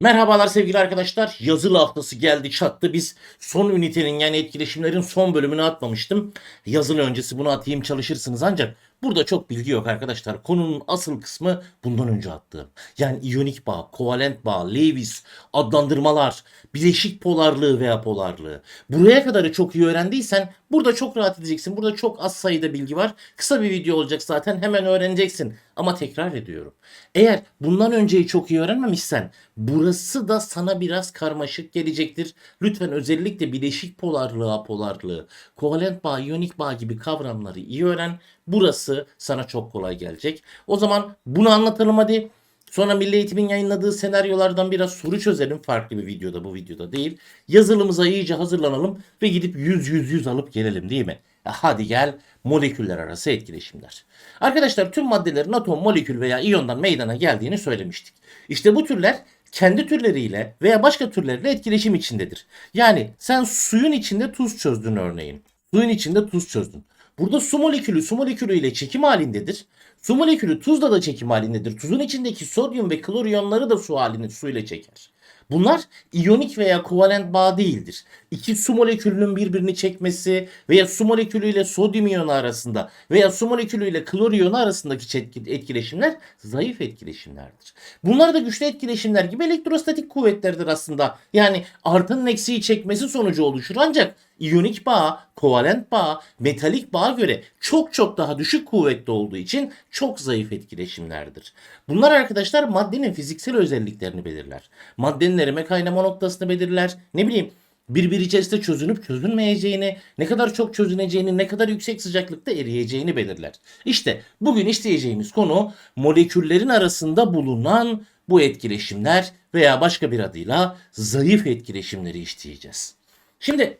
Merhabalar sevgili arkadaşlar. Yazılı haftası geldi çattı. Biz son ünitenin yani etkileşimlerin son bölümünü atmamıştım. Yazılı öncesi bunu atayım çalışırsınız ancak burada çok bilgi yok arkadaşlar. Konunun asıl kısmı bundan önce attığım. Yani iyonik bağ, kovalent bağ, Lewis, adlandırmalar, bileşik polarlığı veya polarlığı. Buraya kadarı çok iyi öğrendiysen burada çok rahat edeceksin. Burada çok az sayıda bilgi var. Kısa bir video olacak zaten hemen öğreneceksin. Ama tekrar ediyorum. Eğer bundan önceyi çok iyi öğrenmemişsen burası da sana biraz karmaşık gelecektir. Lütfen özellikle bileşik polarlığı, apolarlığı, kovalent bağ, iyonik bağ gibi kavramları iyi öğren. Burası sana çok kolay gelecek. O zaman bunu anlatalım hadi. Sonra Milli Eğitim'in yayınladığı senaryolardan biraz soru çözelim. Farklı bir videoda bu videoda değil. Yazılımıza iyice hazırlanalım ve gidip 100-100-100 alıp gelelim değil mi? Hadi gel moleküller arası etkileşimler. Arkadaşlar tüm maddelerin atom, molekül veya iyondan meydana geldiğini söylemiştik. İşte bu türler kendi türleriyle veya başka türlerle etkileşim içindedir. Yani sen suyun içinde tuz çözdün örneğin. Suyun içinde tuz çözdün. Burada su molekülü su molekülü ile çekim halindedir. Su molekülü tuzla da çekim halindedir. Tuzun içindeki sodyum ve klor iyonları da su halinde su ile çeker. Bunlar iyonik veya kovalent bağ değildir. İki su molekülünün birbirini çekmesi veya su molekülü ile sodyum iyonu arasında veya su molekülü ile klor iyonu arasındaki etkileşimler zayıf etkileşimlerdir. Bunlar da güçlü etkileşimler gibi elektrostatik kuvvetlerdir aslında. Yani artanın eksiği çekmesi sonucu oluşur ancak iyonik bağ, kovalent bağ, metalik bağa göre çok çok daha düşük kuvvetli olduğu için çok zayıf etkileşimlerdir. Bunlar arkadaşlar maddenin fiziksel özelliklerini belirler. Maddenin erime kaynama noktasını belirler. Ne bileyim birbiri içerisinde çözünüp çözünmeyeceğini, ne kadar çok çözüneceğini, ne kadar yüksek sıcaklıkta eriyeceğini belirler. İşte bugün işleyeceğimiz konu moleküllerin arasında bulunan bu etkileşimler veya başka bir adıyla zayıf etkileşimleri işleyeceğiz. Şimdi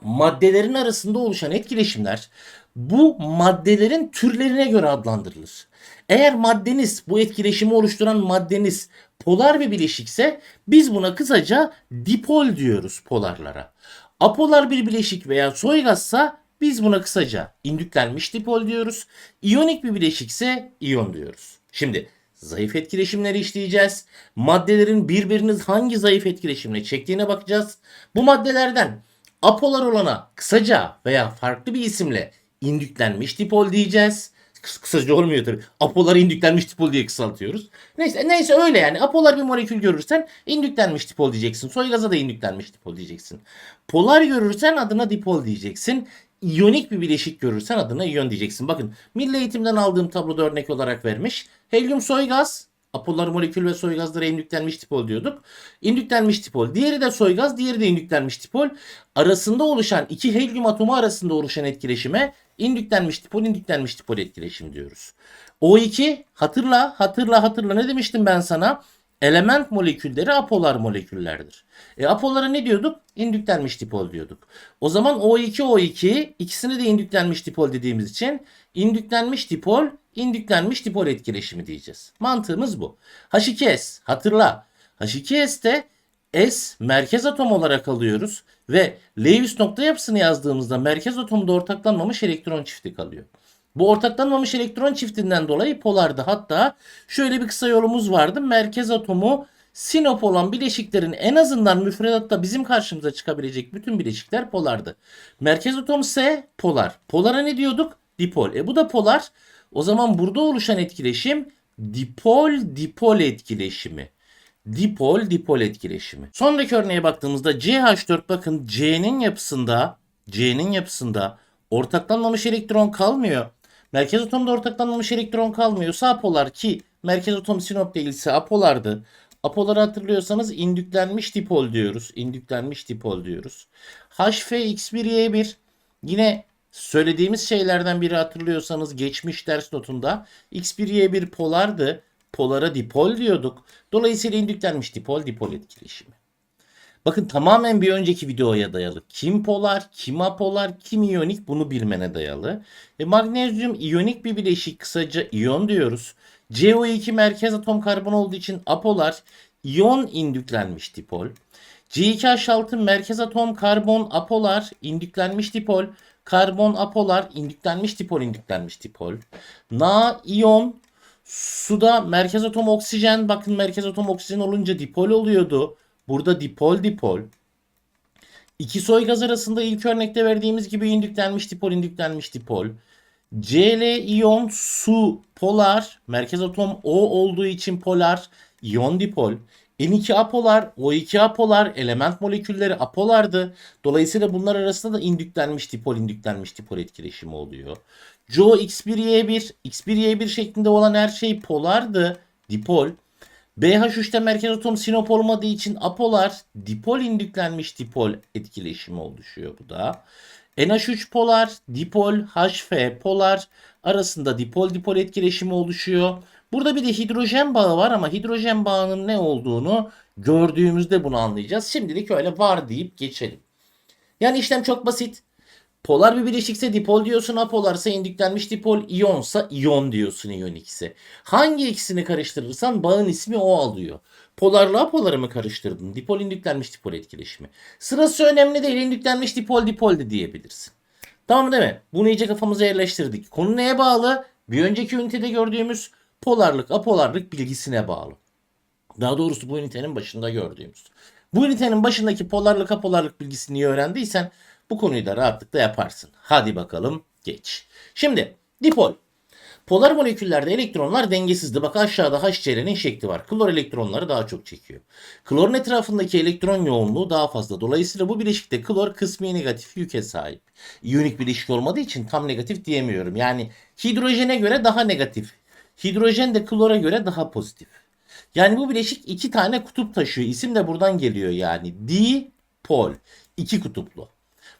maddelerin arasında oluşan etkileşimler bu maddelerin türlerine göre adlandırılır. Eğer maddeniz bu etkileşimi oluşturan maddeniz polar bir bileşikse biz buna kısaca dipol diyoruz polarlara. Apolar bir bileşik veya soy gazsa biz buna kısaca indüklenmiş dipol diyoruz. İyonik bir bileşikse iyon diyoruz. Şimdi zayıf etkileşimleri işleyeceğiz. Maddelerin birbirini hangi zayıf etkileşimle çektiğine bakacağız. Bu maddelerden apolar olana kısaca veya farklı bir isimle indüklenmiş dipol diyeceğiz. Kıs- Kısaca olmuyor tabii. Apoları indüklenmiş dipol diye kısaltıyoruz. Neyse neyse öyle yani. Apolar bir molekül görürsen indüklenmiş dipol diyeceksin. Soy gaza da indüklenmiş dipol diyeceksin. Polar görürsen adına dipol diyeceksin. İyonik bir bileşik görürsen adına iyon diyeceksin. Bakın milli eğitimden aldığım tabloda örnek olarak vermiş. Helyum soy gaz, Apolar molekül ve soy gazlara indüklenmiş dipol diyorduk. İndüklenmiş dipol. Diğeri de soy gaz, diğeri de indüklenmiş dipol. Arasında oluşan iki helyum atomu arasında oluşan etkileşime indüklenmiş dipol, indüklenmiş dipol etkileşim diyoruz. O2 hatırla, hatırla, hatırla ne demiştim ben sana? Element molekülleri apolar moleküllerdir. E apolara ne diyorduk? İndüklenmiş dipol diyorduk. O zaman O2 O2 ikisini de indüklenmiş dipol dediğimiz için indüklenmiş dipol indüklenmiş dipol etkileşimi diyeceğiz. Mantığımız bu. H2S hatırla. H2S'te S merkez atom olarak alıyoruz ve Lewis nokta yapısını yazdığımızda merkez atomda ortaklanmamış elektron çifti kalıyor. Bu ortaklanmamış elektron çiftinden dolayı polardı. Hatta şöyle bir kısa yolumuz vardı. Merkez atomu sinop olan bileşiklerin en azından müfredatta bizim karşımıza çıkabilecek bütün bileşikler polardı. Merkez atom S polar. Polara ne diyorduk? Dipol. E bu da polar. O zaman burada oluşan etkileşim dipol dipol etkileşimi. Dipol dipol etkileşimi. Sonraki örneğe baktığımızda CH4 bakın C'nin yapısında C'nin yapısında ortaklanmamış elektron kalmıyor. Merkez atomda ortaklanmamış elektron kalmıyorsa apolar ki merkez atom sinop değilse apolardı. Apoları hatırlıyorsanız indüklenmiş dipol diyoruz. İndüklenmiş dipol diyoruz. HFX1Y1 yine söylediğimiz şeylerden biri hatırlıyorsanız geçmiş ders notunda X1Y1 polardı. Polara dipol diyorduk. Dolayısıyla indüklenmiş dipol dipol etkileşimi. Bakın tamamen bir önceki videoya dayalı. Kim polar, kim apolar, kim iyonik bunu bilmene dayalı. E, magnezyum iyonik bir bileşik kısaca iyon diyoruz. CO2 merkez atom karbon olduğu için apolar, iyon indüklenmiş dipol. C2H6 merkez atom karbon apolar, indüklenmiş dipol. Karbon apolar, indüklenmiş dipol, indüklenmiş dipol. Na iyon Suda merkez atom oksijen. Bakın merkez atom oksijen olunca dipol oluyordu. Burada dipol dipol. İki soy gaz arasında ilk örnekte verdiğimiz gibi indüklenmiş dipol indüklenmiş dipol. Cl iyon su polar. Merkez atom O olduğu için polar. iyon dipol. N2 apolar, O2 apolar, element molekülleri apolardı. Dolayısıyla bunlar arasında da indüklenmiş dipol, indüklenmiş dipol etkileşimi oluyor. CO X1Y1, X1Y1 şeklinde olan her şey polardı, dipol. BH3'te merkez atom sinop olmadığı için apolar, dipol indüklenmiş dipol etkileşimi oluşuyor bu da. NH3 polar, dipol, HF polar arasında dipol dipol etkileşimi oluşuyor. Burada bir de hidrojen bağı var ama hidrojen bağının ne olduğunu gördüğümüzde bunu anlayacağız. Şimdilik öyle var deyip geçelim. Yani işlem çok basit. Polar bir bileşikse dipol diyorsun, apolarsa indüklenmiş dipol, iyonsa iyon diyorsun iyon ikisi. Hangi ikisini karıştırırsan bağın ismi o alıyor. Polarla apoları mı karıştırdın? Dipol indüklenmiş dipol etkileşimi. Sırası önemli değil, indüklenmiş dipol dipol de diyebilirsin. Tamam değil mi? Bunu iyice kafamıza yerleştirdik. Konu neye bağlı? Bir önceki ünitede gördüğümüz polarlık, apolarlık bilgisine bağlı. Daha doğrusu bu ünitenin başında gördüğümüz. Bu ünitenin başındaki polarlık, apolarlık bilgisini öğrendiysen bu konuyu da rahatlıkla yaparsın. Hadi bakalım geç. Şimdi dipol. Polar moleküllerde elektronlar dengesizdi. Bak aşağıda HCl'nin şekli var. Klor elektronları daha çok çekiyor. Klorun etrafındaki elektron yoğunluğu daha fazla. Dolayısıyla bu bileşikte klor kısmi negatif yüke sahip. İyonik bileşik olmadığı için tam negatif diyemiyorum. Yani hidrojene göre daha negatif. Hidrojen de klora göre daha pozitif. Yani bu bileşik iki tane kutup taşıyor. İsim de buradan geliyor yani. Dipol. İki kutuplu.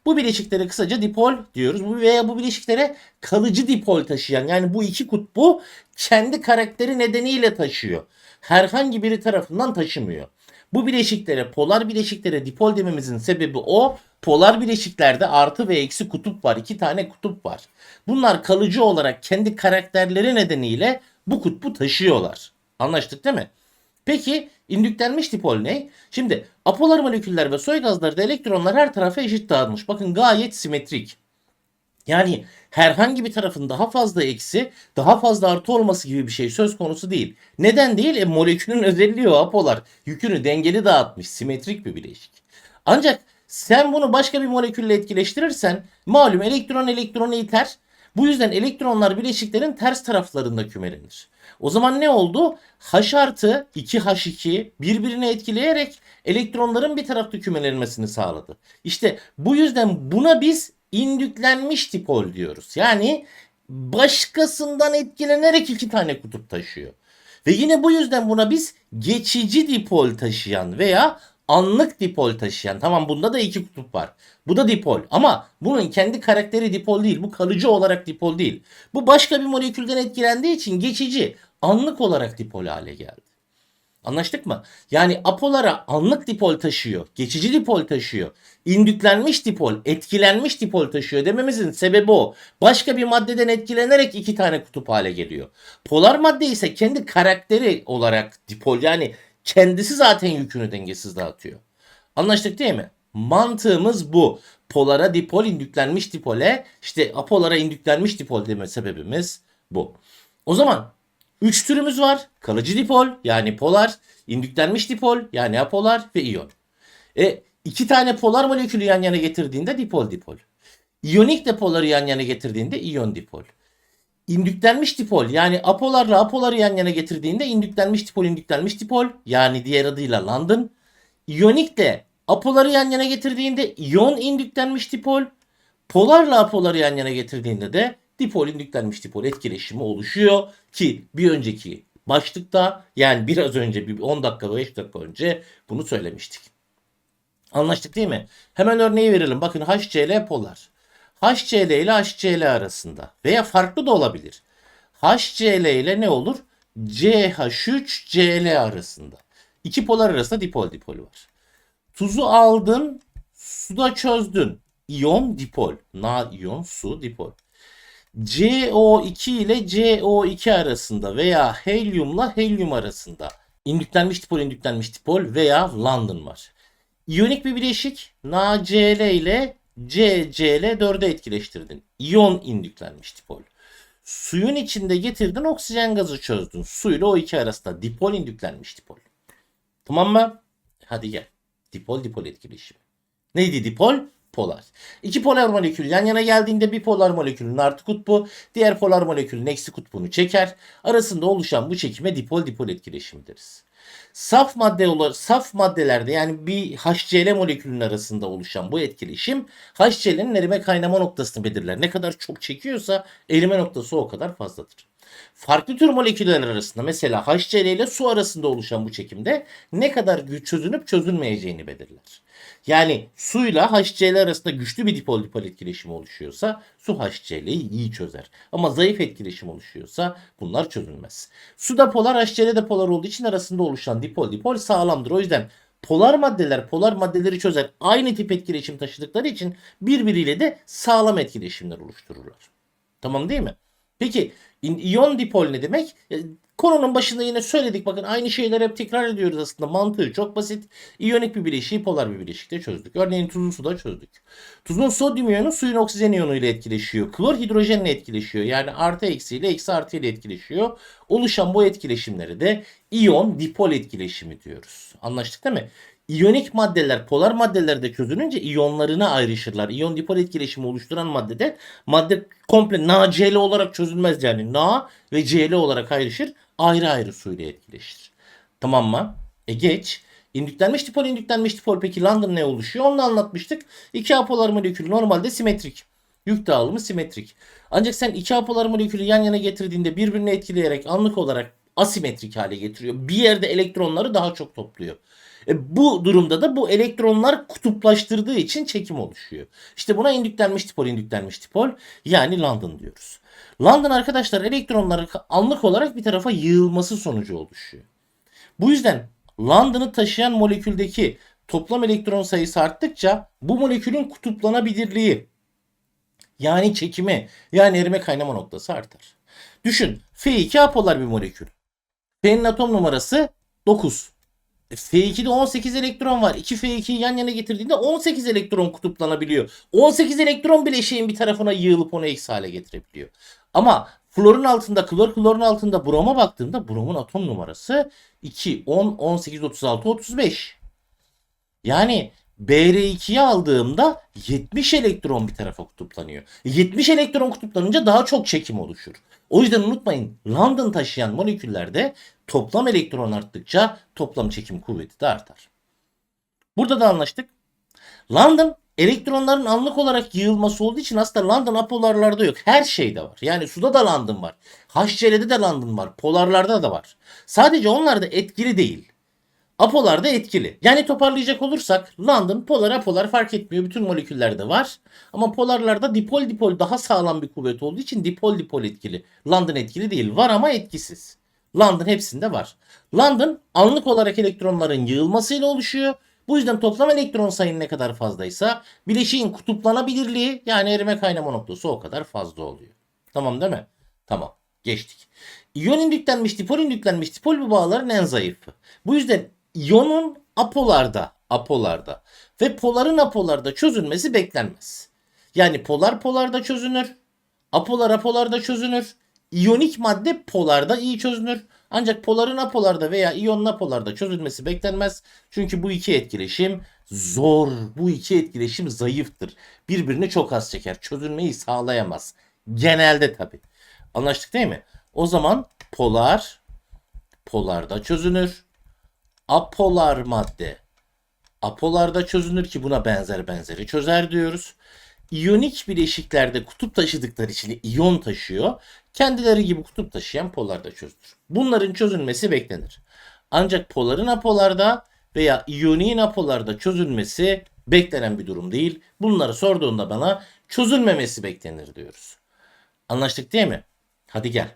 Bu bileşiklere kısaca dipol diyoruz. Bu veya bu bileşiklere kalıcı dipol taşıyan yani bu iki kutbu kendi karakteri nedeniyle taşıyor. Herhangi biri tarafından taşımıyor. Bu bileşiklere polar bileşiklere dipol dememizin sebebi o. Polar bileşiklerde artı ve eksi kutup var. iki tane kutup var. Bunlar kalıcı olarak kendi karakterleri nedeniyle bu kutbu taşıyorlar. Anlaştık değil mi? Peki indüklenmiş dipol ne? Şimdi apolar moleküller ve soy gazlarda elektronlar her tarafa eşit dağılmış. Bakın gayet simetrik. Yani herhangi bir tarafın daha fazla eksi, daha fazla artı olması gibi bir şey söz konusu değil. Neden değil? E, molekülün özelliği o apolar. Yükünü dengeli dağıtmış, simetrik bir bileşik. Ancak sen bunu başka bir molekülle etkileştirirsen malum elektron elektronu iter. Bu yüzden elektronlar bileşiklerin ters taraflarında kümelenir. O zaman ne oldu? H artı 2H2 birbirini etkileyerek elektronların bir tarafta kümelenmesini sağladı. İşte bu yüzden buna biz indüklenmiş dipol diyoruz. Yani başkasından etkilenerek iki tane kutup taşıyor. Ve yine bu yüzden buna biz geçici dipol taşıyan veya anlık dipol taşıyan. Tamam bunda da iki kutup var. Bu da dipol ama bunun kendi karakteri dipol değil. Bu kalıcı olarak dipol değil. Bu başka bir molekülden etkilendiği için geçici, anlık olarak dipol hale geldi. Anlaştık mı? Yani apolara anlık dipol taşıyor, geçici dipol taşıyor, indüklenmiş dipol, etkilenmiş dipol taşıyor dememizin sebebi o. Başka bir maddeden etkilenerek iki tane kutup hale geliyor. Polar madde ise kendi karakteri olarak dipol yani kendisi zaten yükünü dengesiz dağıtıyor. Anlaştık değil mi? Mantığımız bu. Polara dipol indüklenmiş dipole işte apolara indüklenmiş dipol deme sebebimiz bu. O zaman 3 türümüz var. Kalıcı dipol yani polar, indüklenmiş dipol yani apolar ve iyon. E iki tane polar molekülü yan yana getirdiğinde dipol dipol. İyonik depoları yan yana getirdiğinde iyon dipol. İndüklenmiş dipol yani apolarla apoları yan yana getirdiğinde indüklenmiş dipol indüklenmiş dipol yani diğer adıyla London. İyonik de apoları yan yana getirdiğinde iyon indüklenmiş dipol. Polarla apoları yan yana getirdiğinde de dipol indüklenmiş dipol etkileşimi oluşuyor ki bir önceki başlıkta yani biraz önce bir 10 dakika 5 dakika önce bunu söylemiştik. Anlaştık değil mi? Hemen örneği verelim. Bakın HCl polar. HCl ile HCl arasında veya farklı da olabilir. HCl ile ne olur? CH3Cl arasında. İki polar arasında dipol dipol var. Tuzu aldın, suda çözdün. İyon dipol. Na iyon su dipol. CO2 ile CO2 arasında veya helyumla helyum arasında indüklenmiş dipol indüklenmiş dipol veya London var. İyonik bir bileşik NaCl ile CCl 4'e etkileştirdin. İyon indüklenmiş dipol. Suyun içinde getirdin oksijen gazı çözdün. Suyla o iki arasında dipol indüklenmiş dipol. Tamam mı? Hadi gel. Dipol dipol etkileşimi. Neydi dipol? Polar. İki polar molekül yan yana geldiğinde bir polar molekülün artı kutbu diğer polar molekülün eksi kutbunu çeker. Arasında oluşan bu çekime dipol dipol etkileşimi deriz. Saf madde saf maddelerde yani bir HCl molekülün arasında oluşan bu etkileşim HCl'nin erime kaynama noktasını belirler. Ne kadar çok çekiyorsa erime noktası o kadar fazladır. Farklı tür moleküller arasında mesela HCl ile su arasında oluşan bu çekimde ne kadar gü- çözünüp çözülmeyeceğini belirler. Yani suyla HCl arasında güçlü bir dipol dipol etkileşimi oluşuyorsa su HCl'yi iyi çözer. Ama zayıf etkileşim oluşuyorsa bunlar çözülmez. Suda polar HCl de polar olduğu için arasında oluşan dipol dipol sağlamdır. O yüzden polar maddeler polar maddeleri çözer. Aynı tip etkileşim taşıdıkları için birbiriyle de sağlam etkileşimler oluştururlar. Tamam değil mi? Peki iyon dipol ne demek? E, Konunun başında yine söyledik bakın aynı şeyleri hep tekrar ediyoruz aslında mantığı çok basit. İyonik bir bileşiği polar bir bileşikte çözdük. Örneğin tuzun suda çözdük. Tuzun sodyum iyonu suyun oksijen iyonu ile etkileşiyor. Klor hidrojenle etkileşiyor. Yani artı eksi ile eksi artı ile etkileşiyor. Oluşan bu etkileşimleri de iyon dipol etkileşimi diyoruz. Anlaştık değil mi? İyonik maddeler polar maddelerde çözülünce iyonlarına ayrışırlar. İyon dipol etkileşimi oluşturan maddede madde komple NaCl olarak çözülmez yani. Na ve Cl olarak ayrışır. Ayrı ayrı suyla etkileşir. Tamam mı? E geç. İndüklenmiş dipol indüklenmiş dipol peki London ne oluşuyor? Onu anlatmıştık. İki apolar molekülü normalde simetrik. Yük dağılımı simetrik. Ancak sen iki apolar molekülü yan yana getirdiğinde birbirini etkileyerek anlık olarak asimetrik hale getiriyor. Bir yerde elektronları daha çok topluyor. E bu durumda da bu elektronlar kutuplaştırdığı için çekim oluşuyor. İşte buna indüklenmiş dipol indüklenmiş dipol yani London diyoruz. London arkadaşlar elektronların anlık olarak bir tarafa yığılması sonucu oluşuyor. Bu yüzden London'ı taşıyan moleküldeki toplam elektron sayısı arttıkça bu molekülün kutuplanabilirliği yani çekimi yani erime kaynama noktası artar. Düşün F2 apolar bir molekül. F'nin atom numarası 9. E, F2'de 18 elektron var. 2 F2'yi yan yana getirdiğinde 18 elektron kutuplanabiliyor. 18 elektron bile şeyin bir tarafına yığılıp onu eksi hale getirebiliyor. Ama florun altında, klor klorun altında broma baktığımda bromun atom numarası 2, 10, 18, 36, 35. Yani BR2'yi aldığımda 70 elektron bir tarafa kutuplanıyor. 70 elektron kutuplanınca daha çok çekim oluşur. O yüzden unutmayın London taşıyan moleküllerde toplam elektron arttıkça toplam çekim kuvveti de artar. Burada da anlaştık. London elektronların anlık olarak yığılması olduğu için aslında London apolarlarda yok. Her şeyde var. Yani suda da London var. HCl'de de London var. Polarlarda da var. Sadece onlar da etkili değil. Apolar da etkili. Yani toparlayacak olursak London, polar, apolar fark etmiyor. Bütün moleküllerde var. Ama polarlarda dipol dipol daha sağlam bir kuvvet olduğu için dipol dipol etkili. London etkili değil. Var ama etkisiz. London hepsinde var. London anlık olarak elektronların yığılmasıyla oluşuyor. Bu yüzden toplam elektron sayın ne kadar fazlaysa bileşiğin kutuplanabilirliği yani erime kaynama noktası o kadar fazla oluyor. Tamam değil mi? Tamam. Geçtik. İyon indüklenmiş, dipol indüklenmiş, dipol bu bağların en zayıfı. Bu yüzden iyonun apolarda, apolarda ve poların apolarda çözülmesi beklenmez. Yani polar polarda çözünür, apolar apolarda çözünür, iyonik madde polarda iyi çözünür. Ancak poların apolarda veya iyonun apolarda çözülmesi beklenmez. Çünkü bu iki etkileşim zor, bu iki etkileşim zayıftır. Birbirini çok az çeker, çözülmeyi sağlayamaz. Genelde tabii. Anlaştık değil mi? O zaman polar polarda çözünür. Apolar madde apolarda çözünür ki buna benzer benzeri çözer diyoruz. İyonik bileşiklerde kutup taşıdıkları için iyon taşıyor. Kendileri gibi kutup taşıyan polarda çözünür. Bunların çözülmesi beklenir. Ancak poların apolarda veya iyoniğin apolarda çözülmesi beklenen bir durum değil. Bunları sorduğunda bana çözülmemesi beklenir diyoruz. Anlaştık değil mi? Hadi gel.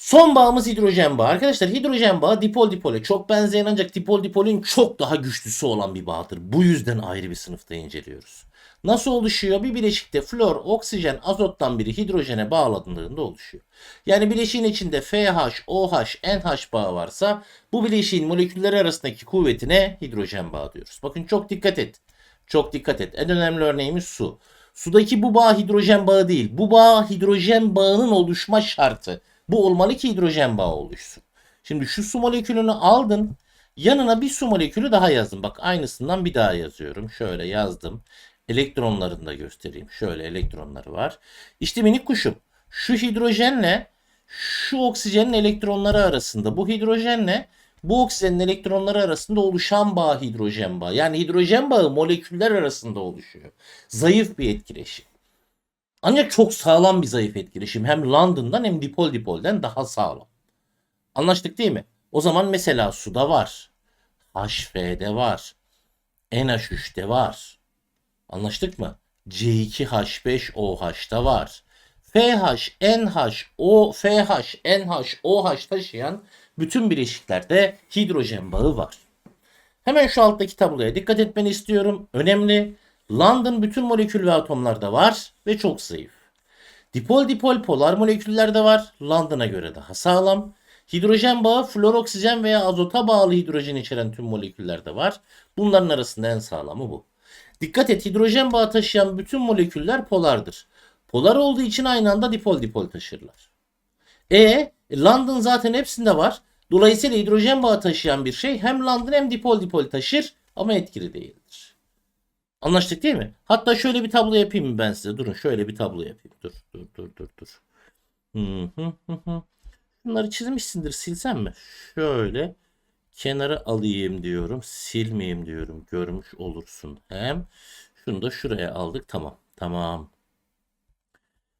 Son bağımız hidrojen bağı. Arkadaşlar hidrojen bağı dipol dipole çok benzeyen ancak dipol dipolün çok daha güçlüsü olan bir bağdır. Bu yüzden ayrı bir sınıfta inceliyoruz. Nasıl oluşuyor? Bir bileşikte flor, oksijen, azottan biri hidrojene bağlandığında oluşuyor. Yani bileşiğin içinde FH, OH, NH bağı varsa bu bileşiğin molekülleri arasındaki kuvvetine hidrojen bağı diyoruz. Bakın çok dikkat et. Çok dikkat et. En önemli örneğimiz su. Sudaki bu bağ hidrojen bağı değil. Bu bağ hidrojen bağının oluşma şartı. Bu olmalı ki hidrojen bağı oluşsun. Şimdi şu su molekülünü aldın. Yanına bir su molekülü daha yazdım. Bak aynısından bir daha yazıyorum. Şöyle yazdım. Elektronlarını da göstereyim. Şöyle elektronları var. İşte minik kuşum. Şu hidrojenle şu oksijenin elektronları arasında bu hidrojenle bu oksijenin elektronları arasında oluşan bağ hidrojen bağı. Yani hidrojen bağı moleküller arasında oluşuyor. Zayıf bir etkileşim. Ancak çok sağlam bir zayıf etkileşim. Hem London'dan hem dipol dipolden daha sağlam. Anlaştık değil mi? O zaman mesela suda var. HF'de var. NH3'te var. Anlaştık mı? C2H5OH'da var. FH, NH, O, FH, NH, OH taşıyan bütün bileşiklerde hidrojen bağı var. Hemen şu alttaki tabloya dikkat etmeni istiyorum. Önemli. London bütün molekül ve atomlarda var ve çok zayıf. Dipol dipol polar moleküllerde var. London'a göre daha sağlam. Hidrojen bağı flor oksijen veya azota bağlı hidrojen içeren tüm moleküllerde var. Bunların arasında en sağlamı bu. Dikkat et hidrojen bağı taşıyan bütün moleküller polardır. Polar olduğu için aynı anda dipol dipol taşırlar. E London zaten hepsinde var. Dolayısıyla hidrojen bağı taşıyan bir şey hem London hem dipol dipol taşır ama etkili değildir. Anlaştık değil mi? Hatta şöyle bir tablo yapayım mı ben size? Durun şöyle bir tablo yapayım. Dur dur dur dur dur. Bunları çizmişsindir silsem mi? Şöyle kenara alayım diyorum. Silmeyeyim diyorum. Görmüş olursun hem. Şunu da şuraya aldık. Tamam. Tamam.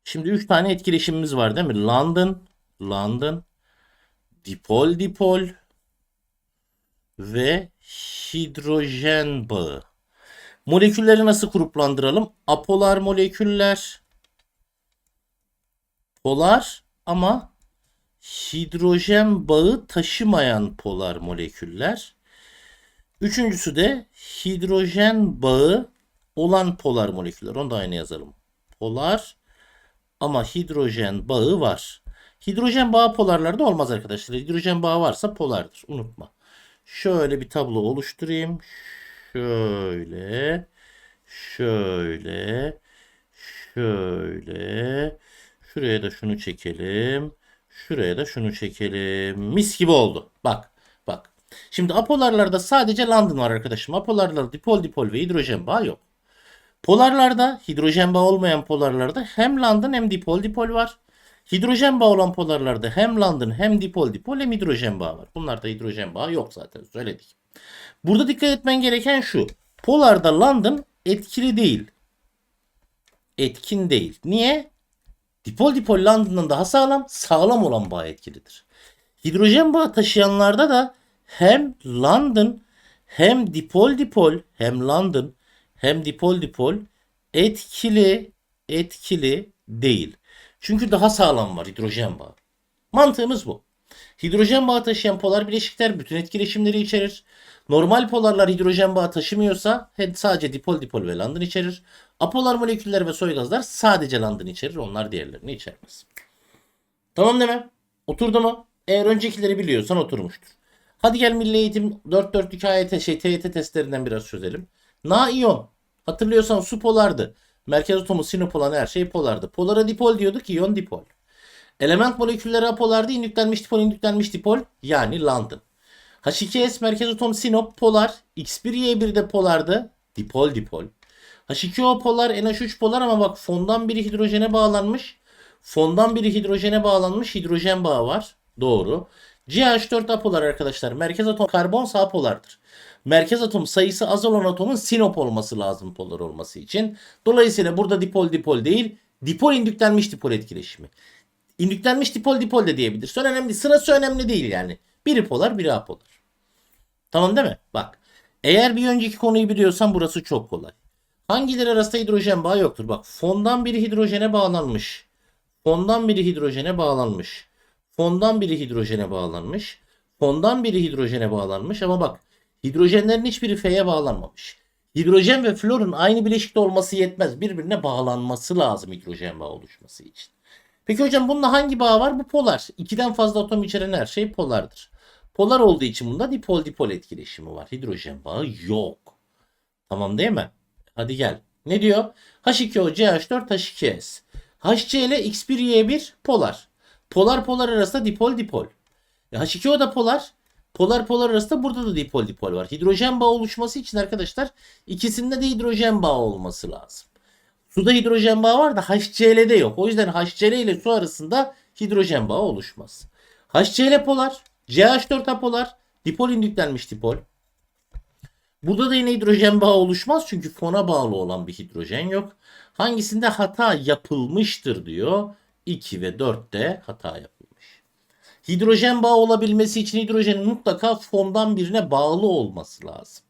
Şimdi 3 tane etkileşimimiz var değil mi? London, London, dipol dipol ve hidrojen bağı. Molekülleri nasıl gruplandıralım? Apolar moleküller, polar ama hidrojen bağı taşımayan polar moleküller. Üçüncüsü de hidrojen bağı olan polar moleküller. Onu da aynı yazalım. Polar ama hidrojen bağı var. Hidrojen bağı polarlarda olmaz arkadaşlar. Hidrojen bağı varsa polardır. Unutma. Şöyle bir tablo oluşturayım. Şöyle. Şöyle. Şöyle. Şuraya da şunu çekelim. Şuraya da şunu çekelim. Mis gibi oldu. Bak. Bak. Şimdi apolarlarda sadece London var arkadaşım. Apolarlarda dipol dipol ve hidrojen bağı yok. Polarlarda hidrojen bağı olmayan polarlarda hem London hem dipol dipol var. Hidrojen bağı olan polarlarda hem London hem dipol dipol hem hidrojen bağı var. Bunlarda hidrojen bağı yok zaten söyledik. Burada dikkat etmen gereken şu. Polarda London etkili değil. Etkin değil. Niye? Dipol dipol London'dan daha sağlam, sağlam olan bağ etkilidir. Hidrojen bağı taşıyanlarda da hem London hem dipol dipol hem London hem dipol dipol etkili etkili değil. Çünkü daha sağlam var hidrojen bağı. Mantığımız bu. Hidrojen bağı taşıyan polar bileşikler bütün etkileşimleri içerir. Normal polarlar hidrojen bağı taşımıyorsa sadece dipol dipol ve London içerir. Apolar moleküller ve soy gazlar sadece London içerir. Onlar diğerlerini içermez. Tamam değil mi? Oturdu mu? Eğer öncekileri biliyorsan oturmuştur. Hadi gel Milli Eğitim 4-4 AYT şey TYT testlerinden biraz çözelim. Na-iyon. Hatırlıyorsan su polardı. Merkez atomu sinop olan her şey polardı. Polara dipol diyorduk, iyon dipol. Element molekülleri apolardı, indüklenmiş dipol, indüklenmiş dipol yani London. H2S merkez atom sinop polar, X1Y1 de polardı, dipol dipol. H2O polar, NH3 polar ama bak fondan biri hidrojene bağlanmış. Fondan biri hidrojene bağlanmış hidrojen bağı var. Doğru. CH4 apolar arkadaşlar. Merkez atom karbon sağ polardır. Merkez atom sayısı az olan atomun sinop olması lazım polar olması için. Dolayısıyla burada dipol dipol değil, dipol indüklenmiş dipol etkileşimi. İndüklenmiş dipol dipol de diyebilirsin. Önemli Sırası önemli değil yani. Biri polar, biri apolar. Tamam değil mi? Bak. Eğer bir önceki konuyu biliyorsan burası çok kolay. Hangileri arasında hidrojen bağı yoktur? Bak fondan biri hidrojene bağlanmış. Fondan biri hidrojene bağlanmış. Fondan biri hidrojene bağlanmış. Fondan biri hidrojene bağlanmış ama bak hidrojenlerin hiçbiri F'ye bağlanmamış. Hidrojen ve florun aynı bileşikte olması yetmez. Birbirine bağlanması lazım hidrojen bağı oluşması için. Peki hocam bunda hangi bağ var? Bu polar. İkiden fazla atom içeren her şey polardır. Polar olduğu için bunda dipol dipol etkileşimi var. Hidrojen bağı yok. Tamam değil mi? Hadi gel. Ne diyor? H2O, CH4, H2S. HCl, X1Y1 polar. Polar polar arasında dipol dipol. E, H2O da polar. Polar polar arasında burada da dipol dipol var. Hidrojen bağı oluşması için arkadaşlar ikisinde de hidrojen bağı olması lazım. Suda hidrojen bağı var da HCl'de yok. O yüzden HCl ile su arasında hidrojen bağı oluşmaz. HCl polar, CH4 apolar, dipol indüklenmiş dipol. Burada da yine hidrojen bağı oluşmaz çünkü fona bağlı olan bir hidrojen yok. Hangisinde hata yapılmıştır diyor. 2 ve 4'te hata yapılmış. Hidrojen bağı olabilmesi için hidrojenin mutlaka fondan birine bağlı olması lazım.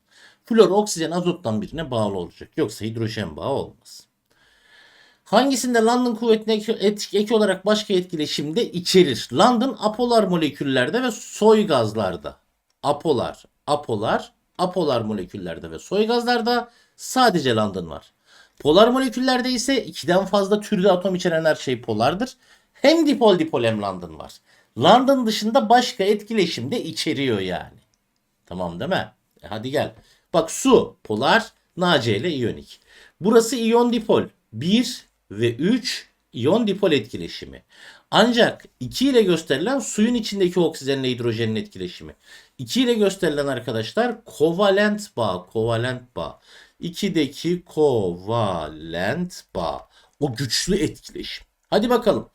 Flor, oksijen, azottan birine bağlı olacak. Yoksa hidrojen bağı olmaz. Hangisinde London kuvvetine ek, ek olarak başka etkileşimde içerir? London apolar moleküllerde ve soy gazlarda. Apolar, apolar, apolar moleküllerde ve soy gazlarda sadece London var. Polar moleküllerde ise ikiden fazla türlü atom içeren her şey polardır. Hem dipol dipol hem London var. London dışında başka etkileşimde içeriyor yani. Tamam değil mi? E hadi gel. Bak su polar, NaCl iyonik. Burası iyon dipol. 1 ve 3 iyon dipol etkileşimi. Ancak 2 ile gösterilen suyun içindeki oksijenle hidrojenin etkileşimi. 2 ile gösterilen arkadaşlar kovalent bağ, kovalent bağ. 2'deki kovalent bağ. O güçlü etkileşim. Hadi bakalım.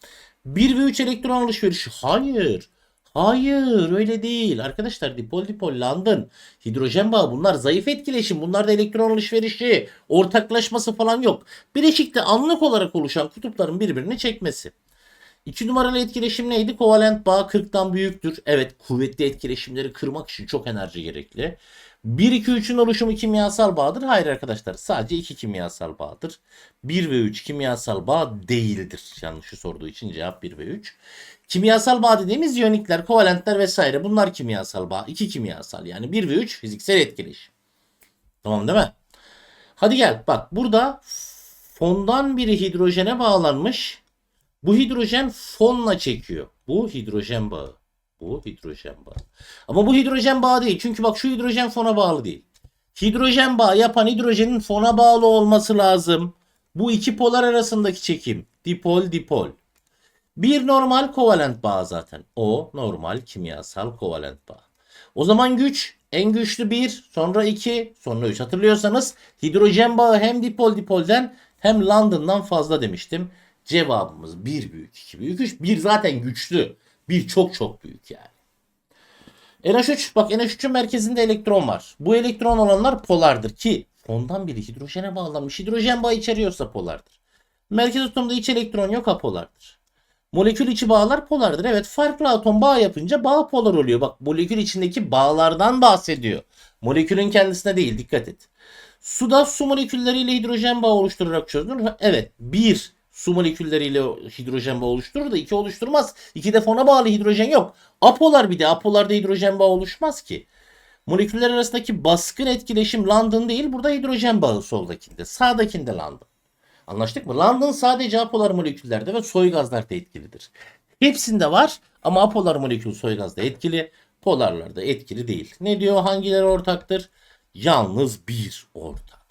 1 ve 3 elektron alışverişi. Hayır. Hayır öyle değil. Arkadaşlar dipol dipol London. Hidrojen bağı bunlar zayıf etkileşim. Bunlarda elektron alışverişi, ortaklaşması falan yok. Bileşikte anlık olarak oluşan kutupların birbirini çekmesi. 2 numaralı etkileşim neydi? Kovalent bağ 40'tan büyüktür. Evet kuvvetli etkileşimleri kırmak için çok enerji gerekli. 1, 2, 3'ün oluşumu kimyasal bağdır. Hayır arkadaşlar sadece 2 kimyasal bağdır. 1 ve 3 kimyasal bağ değildir. Yanlışı sorduğu için cevap 1 ve 3. Kimyasal bağ dediğimiz iyonikler, kovalentler vesaire bunlar kimyasal bağ. 2 kimyasal yani 1 ve 3 fiziksel etkileşim. Tamam değil mi? Hadi gel bak burada fondan biri hidrojene bağlanmış. Bu hidrojen fonla çekiyor. Bu hidrojen bağı. Bu hidrojen bağı. Ama bu hidrojen bağı değil. Çünkü bak şu hidrojen fona bağlı değil. Hidrojen bağı yapan hidrojenin fona bağlı olması lazım. Bu iki polar arasındaki çekim. Dipol dipol. Bir normal kovalent bağ zaten. O normal kimyasal kovalent bağ. O zaman güç en güçlü 1, sonra 2, sonra 3. Hatırlıyorsanız hidrojen bağı hem dipol dipolden hem London'dan fazla demiştim. Cevabımız 1 büyük 2 büyük 3. 1 zaten güçlü. 1 çok çok büyük yani. NH3 bak NH3'ün merkezinde elektron var. Bu elektron olanlar polardır ki ondan biri hidrojene bağlanmış. Hidrojen bağı içeriyorsa polardır. Merkez atomda hiç elektron yok apolardır. Molekül içi bağlar polardır. Evet farklı atom bağ yapınca bağ polar oluyor. Bak molekül içindeki bağlardan bahsediyor. Molekülün kendisine değil dikkat et. Suda su molekülleriyle hidrojen bağı oluşturarak çözülür. Evet bir su molekülleriyle hidrojen bağı oluşturur da iki oluşturmaz. İki fona bağlı hidrojen yok. Apolar bir de apolarda hidrojen bağı oluşmaz ki. Moleküller arasındaki baskın etkileşim London değil burada hidrojen bağı soldakinde. Sağdakinde London. Anlaştık mı? London sadece apolar moleküllerde ve soy gazlarda etkilidir. Hepsinde var ama apolar molekül soy gazda etkili, polarlarda etkili değil. Ne diyor? Hangileri ortaktır? Yalnız bir ortak.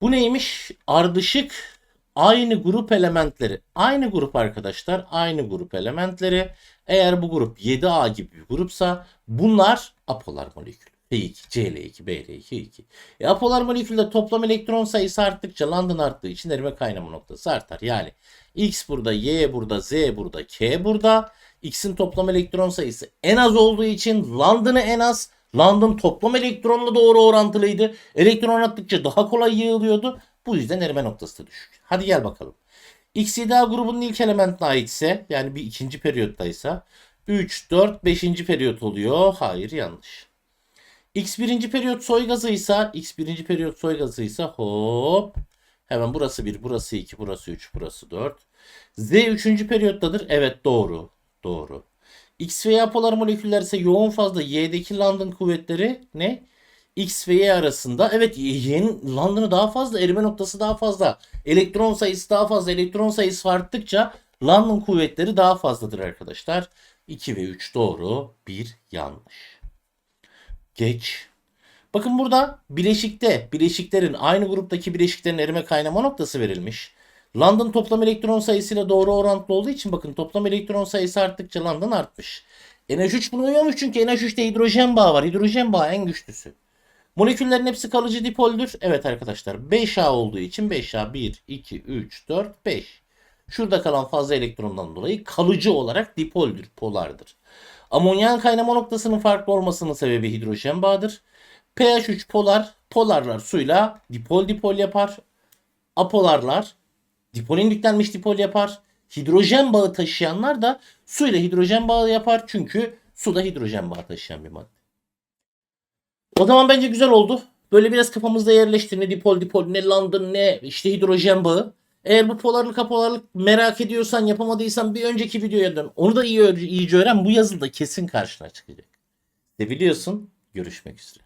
Bu neymiş? Ardışık aynı grup elementleri. Aynı grup arkadaşlar. Aynı grup elementleri. Eğer bu grup 7A gibi bir grupsa bunlar apolar molekül. P2, Cl2, Br2, 2. E, apolar molekülde toplam elektron sayısı arttıkça London arttığı için erime kaynama noktası artar. Yani X burada, Y burada, Z burada, K burada. X'in toplam elektron sayısı en az olduğu için London'ı en az. London toplam elektronla doğru orantılıydı. Elektron attıkça daha kolay yığılıyordu. Bu yüzden erime noktası da düşük. Hadi gel bakalım. X 7A grubunun ilk elementine aitse yani bir ikinci periyottaysa 3, 4, 5. periyot oluyor. Hayır yanlış. X birinci periyot soy gazıysa X birinci periyot soy gazıysa hop hemen burası 1, burası 2, burası 3, burası 4. Z üçüncü periyottadır. Evet doğru. Doğru. X ve Y polar moleküller ise yoğun fazla Y'deki London kuvvetleri ne? X ve Y arasında. Evet Y'nin London'ı daha fazla, erime noktası daha fazla. Elektron sayısı daha fazla. Elektron sayısı arttıkça London kuvvetleri daha fazladır arkadaşlar. 2 ve 3 doğru, 1 yanlış. Geç. Bakın burada bileşikte, bileşiklerin aynı gruptaki bileşiklerin erime kaynama noktası verilmiş. London toplam elektron sayısıyla doğru orantılı olduğu için bakın toplam elektron sayısı arttıkça London artmış. NH3 buna uyuyormuş çünkü NH3'te hidrojen bağı var. Hidrojen bağı en güçlüsü. Moleküllerin hepsi kalıcı dipoldür. Evet arkadaşlar 5A olduğu için 5A 1, 2, 3, 4, 5. Şurada kalan fazla elektrondan dolayı kalıcı olarak dipoldür, polardır. Amonyan kaynama noktasının farklı olmasının sebebi hidrojen bağıdır. pH3 polar, polarlar suyla dipol dipol yapar. Apolarlar dipolin yüklenmiş dipol yapar. Hidrojen bağı taşıyanlar da suyla hidrojen bağı yapar. Çünkü suda hidrojen bağı taşıyan bir madde. O zaman bence güzel oldu. Böyle biraz kafamızda yerleşti. Ne dipol dipol ne London ne işte hidrojen bağı. Eğer bu polarlık apolarlık merak ediyorsan yapamadıysan bir önceki videoya dön. Onu da iyi, iyice öğren. Bu yazıda kesin karşına çıkacak. De biliyorsun. Görüşmek üzere.